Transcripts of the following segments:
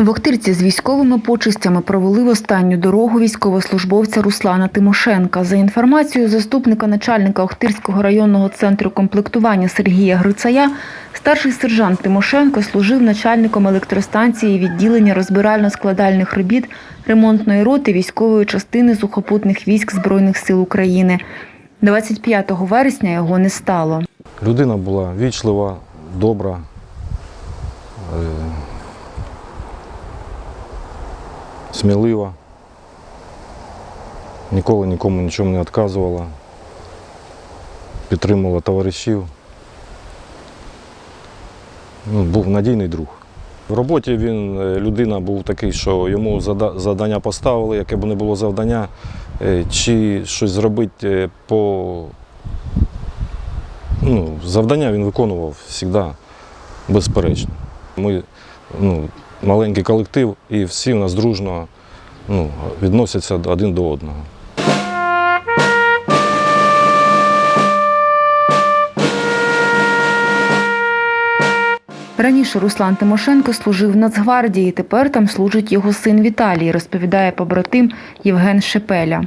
В Охтирці з військовими почистями провели в останню дорогу військовослужбовця Руслана Тимошенка. За інформацією заступника начальника Охтирського районного центру комплектування Сергія Грицая, старший сержант Тимошенко служив начальником електростанції відділення розбирально-складальних робіт ремонтної роти військової частини сухопутних військ Збройних сил України. 25 вересня його не стало. Людина була вічлива, добра. Смілива. Ніколи нікому нічому не відказувала. Підтримувала товаришів. Ну, був надійний друг. В роботі він е, людина був такий, що йому завдання поставили, яке б не було завдання, е, чи щось зробити е, по ну, завдання він виконував завжди безперечно. Ми ну, маленький колектив і всі в нас дружно ну, відносяться один до одного. Раніше Руслан Тимошенко служив в Нацгвардії, тепер там служить його син Віталій, розповідає побратим Євген Шепеля.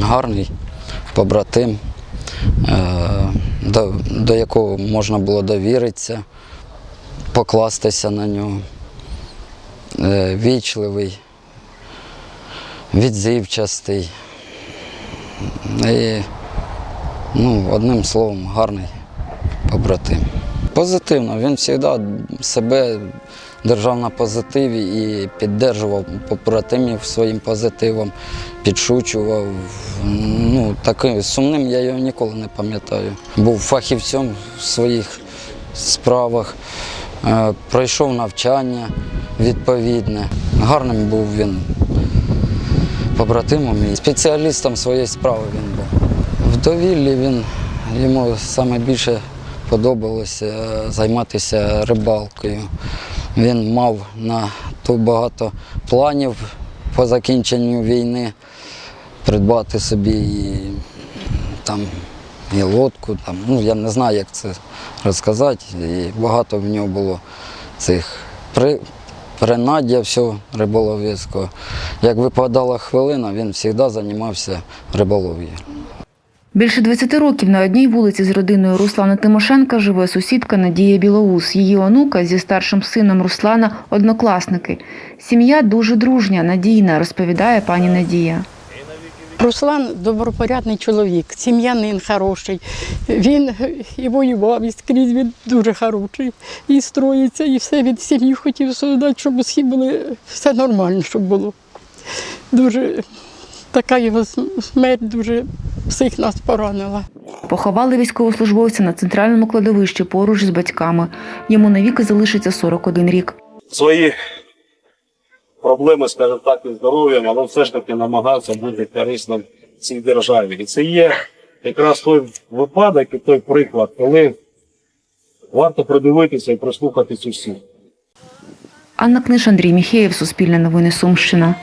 гарний побратим, е, до, до якого можна було довіритися, покластися на нього. Е, Вічливий, відзивчастий. І, ну, одним словом, гарний побратим. Позитивно, він завжди себе держав на позитиві і підтримував побратимів своїм позитивом, підшучував. Ну, таким сумним я його ніколи не пам'ятаю. Був фахівцем в своїх справах, пройшов навчання відповідне. Гарним був він побратимом і спеціалістом своєї справи він був. В довіллі він йому саме більше подобалося е, займатися рибалкою. Він мав на то багато планів по закінченню війни придбати собі і, там, і. Там, ну, я не знаю, як це розказати. І багато в нього було цих при, принаддя всього риболовецького. Як випадала хвилина, він завжди займався риболов'єю. Більше 20 років на одній вулиці з родиною Руслана Тимошенка живе сусідка Надія Білоус. Її онука зі старшим сином Руслана однокласники. Сім'я дуже дружня, надійна, розповідає пані Надія. Руслан добропорядний чоловік, сім'янин хороший. Він і воював, і скрізь він дуже хороший. І строїться, і все від сім'ї хотів создати, щоб усі були все нормально, щоб було. Дуже така його смерть дуже всіх нас поранила. Поховали військовослужбовця на центральному кладовищі поруч з батьками. Йому навіки залишиться 41 рік. свої проблеми, скажімо так, із здоров'ям, але все ж таки намагався бути корисним цій державі. І це є якраз той випадок і той приклад, коли варто придивитися і прислухатись усіх. Анна Книш, Андрій Міхеєв, Суспільне новини Сумщина.